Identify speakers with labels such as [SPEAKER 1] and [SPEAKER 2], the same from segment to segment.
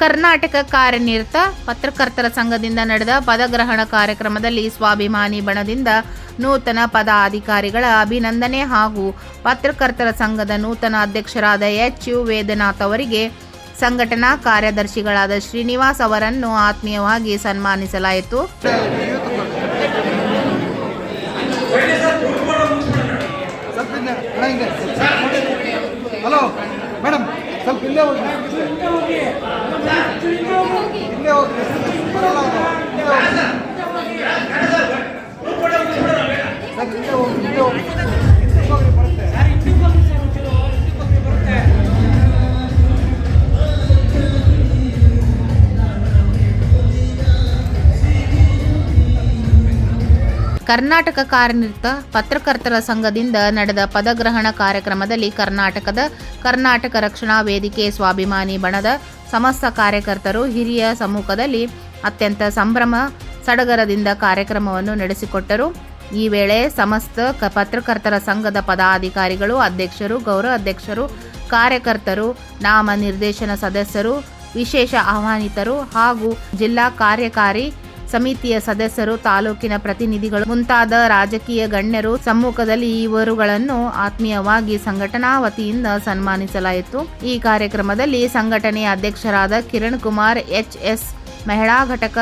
[SPEAKER 1] ಕರ್ನಾಟಕ ಕಾರ್ಯನಿರತ ಪತ್ರಕರ್ತರ ಸಂಘದಿಂದ ನಡೆದ ಪದಗ್ರಹಣ ಕಾರ್ಯಕ್ರಮದಲ್ಲಿ ಸ್ವಾಭಿಮಾನಿ ಬಣದಿಂದ ನೂತನ ಪದಾಧಿಕಾರಿಗಳ ಅಭಿನಂದನೆ ಹಾಗೂ ಪತ್ರಕರ್ತರ ಸಂಘದ ನೂತನ ಅಧ್ಯಕ್ಷರಾದ ಎಚ್ ಯು ವೇದನಾಥ್ ಅವರಿಗೆ ಸಂಘಟನಾ ಕಾರ್ಯದರ್ಶಿಗಳಾದ ಶ್ರೀನಿವಾಸ್ ಅವರನ್ನು ಆತ್ಮೀಯವಾಗಿ ಸನ್ಮಾನಿಸಲಾಯಿತು
[SPEAKER 2] ಹಲೋ ಮೇಡಮ್ ಸ್ವಲ್ಪ ಇಲ್ಲೇ ಹೋಗಿ ಇಲ್ಲೇ ಹೋಗಿ ಬರಲ್ಲ. ಸರ್ ಇಲ್ಲೇ ಹೋಗಿ ಇಲ್ಲೇ ಹೋಗಿ
[SPEAKER 1] ಕರ್ನಾಟಕ ಕಾರ್ಯನಿರತ ಪತ್ರಕರ್ತರ ಸಂಘದಿಂದ ನಡೆದ ಪದಗ್ರಹಣ ಕಾರ್ಯಕ್ರಮದಲ್ಲಿ ಕರ್ನಾಟಕದ ಕರ್ನಾಟಕ ರಕ್ಷಣಾ ವೇದಿಕೆ ಸ್ವಾಭಿಮಾನಿ ಬಣದ ಸಮಸ್ತ ಕಾರ್ಯಕರ್ತರು ಹಿರಿಯ ಸಮ್ಮುಖದಲ್ಲಿ ಅತ್ಯಂತ ಸಂಭ್ರಮ ಸಡಗರದಿಂದ ಕಾರ್ಯಕ್ರಮವನ್ನು ನಡೆಸಿಕೊಟ್ಟರು. ಈ ವೇಳೆ ಸಮಸ್ತ ಕ- ಪತ್ರಕರ್ತರ ಸಂಘದ ಪದಾಧಿಕಾರಿಗಳು, ಅಧ್ಯಕ್ಷರು, ಗೌರವ ಅಧ್ಯಕ್ಷರು, ಕಾರ್ಯಕರ್ತರು, ನಾಮ ನಿರ್ದೇಶನ ಸದಸ್ಯರು, ವಿಶೇಷ ಆಹ್ವಾನಿತರು ಹಾಗೂ ಜಿಲ್ಲಾ ಕಾರ್ಯಕಾರಿ ಸಮಿತಿಯ ಸದಸ್ಯರು, ತಾಲೂಕಿನ ಪ್ರತಿನಿಧಿಗಳು, ಮುಂತಾದ ರಾಜಕೀಯ ಗಣ್ಯರು ಸಮ್ಮುಖದಲ್ಲಿ ಇವರುಗಳನ್ನು ಆತ್ಮೀಯವಾಗಿ ಸಂಘಟನಾ ವತಿಯಿಂದ ಸನ್ಮಾನಿಸಲಾಯಿತು. ಈ ಕಾರ್ಯಕ್ರಮದಲ್ಲಿ ಸಂಘಟನೆಯ ಅಧ್ಯಕ್ಷರಾದ ಕಿರಣ್ ಕುಮಾರ್, ಎಚ್ ಎಸ್ ಮಹಿಳಾ ಘಟಕ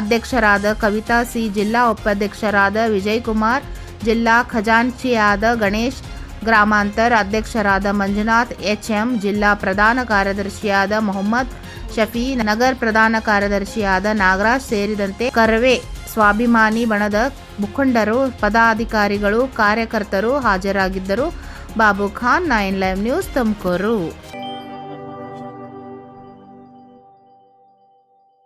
[SPEAKER 1] ಅಧ್ಯಕ್ಷರಾದ ಕವಿತಾ ಸಿ, ಜಿಲ್ಲಾ ಉಪಾಧ್ಯಕ್ಷರಾದ ವಿಜಯ್ ಕುಮಾರ್, ಜಿಲ್ಲಾ ಖಜಾಂಚಿಯಾದ ಗಣೇಶ್, ಗ್ರಾಮಾಂತರ ಅಧ್ಯಕ್ಷರಾದ ಮಂಜುನಾಥ್, ಎಚ್ಎಂ, ಜಿಲ್ಲಾ ಪ್ರಧಾನ ಕಾರ್ಯದರ್ಶಿಯಾದ ಮೊಹಮ್ಮದ್ ಶಫಿ ನಗರ್ ಪ್ರಧಾನ ಕಾರ್ಯದರ್ಶಿಯಾದ ನಾಗರಾಜ್ ಸೇರಿದಂತೆ ಕರ್ವೆ ಸ್ವಾಭಿಮಾನಿ ಬಣದ ಮುಖಂಡರು, ಪದಾಧಿಕಾರಿಗಳು, ಕಾರ್ಯಕರ್ತರು ಹಾಜರಾಗಿದ್ದರು. Babu Khan, nine live news Tumakuru.